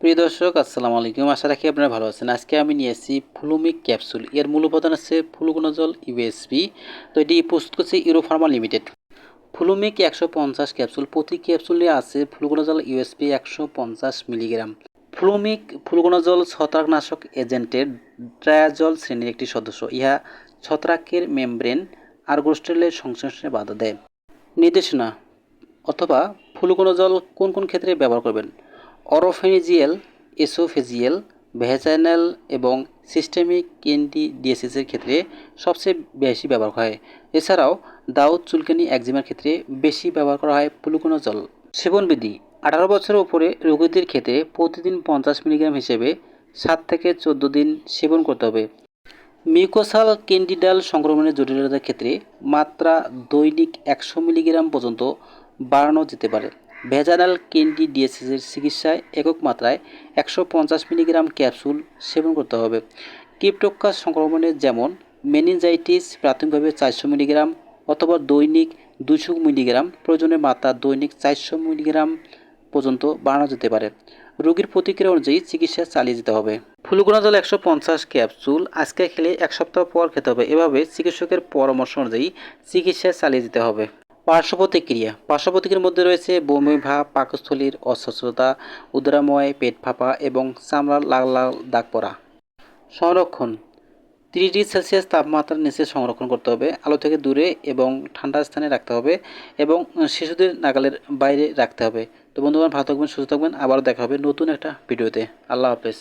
প্রিয় দর্শক, আসসালামু আলাইকুম। আশা রাখি আপনারা ভালো আছেন। আজকে আমি নিয়ে এসেছি ফ্লুমিক ক্যাপসুল এর মূল উপাদান আছে ফ্লুকোনাজল ইউএসপি তো এটি প্রস্তুত করছে ইউরোফার্মা লিমিটেড ফ্লুমিক একশো পঞ্চাশ ক্যাপসুল প্রতি ক্যাপসুলে আছে ফ্লুকোনাজল ইউএসপি একশো পঞ্চাশ মিলিগ্রাম ফ্লুমিক ফ্লুকোনাজল ছত্রাকনাশক এজেন্টের ট্রায়াজল শ্রেণির একটি সদস্য। ইহা ছত্রাকের মেমব্রেন আর গোস্টেলের সংশ্লেষণে বাধা দেয়। নির্দেশনা, অথবা ফ্লুকোনাজল কোন কোন ক্ষেত্রে ব্যবহার করবেন? অরোফেনিজিয়াল, এসোফেজিয়াল, ভেজাইনাল এবং সিস্টেমিক ক্যান্ডিডিয়াসিসের ক্ষেত্রে সবচেয়ে বেশি ব্যবহার করা হয়। এছাড়াও দাউদ চুলকানি একজিমার ক্ষেত্রে বেশি ব্যবহার করা হয় ফ্লুকোনাজল সেবনবিধি, আঠারো বছরের উপরে রোগীদের ক্ষেত্রে প্রতিদিন পঞ্চাশ মিলিগ্রাম হিসেবে সাত থেকে চোদ্দ দিন সেবন করতে হবে। মিউকোসাল ক্যান্ডিডাল সংক্রমণের জটিলতার ক্ষেত্রে মাত্রা দৈনিক একশো মিলিগ্রাম পর্যন্ত বাড়ানো যেতে পারে। ভেজানাল ক্যান্ডিডিয়াসিসের চিকিৎসায় একক মাত্রায় একশো পঞ্চাশ মিলিগ্রাম ক্যাপসুল সেবন করতে হবে। ক্রিপ্টোকাস সংক্রমণের যেমন মেনিনজাইটিস প্রাথমিকভাবে চারশো মিলিগ্রাম অথবা দৈনিক দুশো মিলিগ্রাম প্রয়োজনের মাত্রা দৈনিক চারশো মিলিগ্রাম পর্যন্ত বাড়ানো যেতে পারে। রোগীর প্রতিক্রিয়া অনুযায়ী চিকিৎসা চালিয়ে যেতে হবে। ফ্লুকোনাজল একশো পঞ্চাশ ক্যাপসুল আজকে খেলে এক সপ্তাহ পর খেতে হবে। এভাবে চিকিৎসকের পরামর্শ অনুযায়ী চিকিৎসা চালিয়ে যেতে হবে। পার্শ্ব প্রতিক্রিয়া পার্শ্ব মধ্যে রয়েছে বমি ভাব পাকস্থলীর অস্বচ্ছতা উদরাময় পেট ফাঁপা এবং চামড়ার লাল লাল দাগ পড়া। সংরক্ষণ। তিরিশ ডিগ্রি সেলসিয়াস তাপমাত্রার নিচে সংরক্ষণ করতে হবে, আলো থেকে দূরে এবং ঠান্ডা স্থানে রাখতে হবে এবং শিশুদের নাগালের বাইরে রাখতে হবে। তো বন্ধুগণ, ভালো থাকবেন, সুস্থ থাকবেন, আবারও দেখা হবে নতুন একটা ভিডিওতে। আল্লাহ হাফেজ।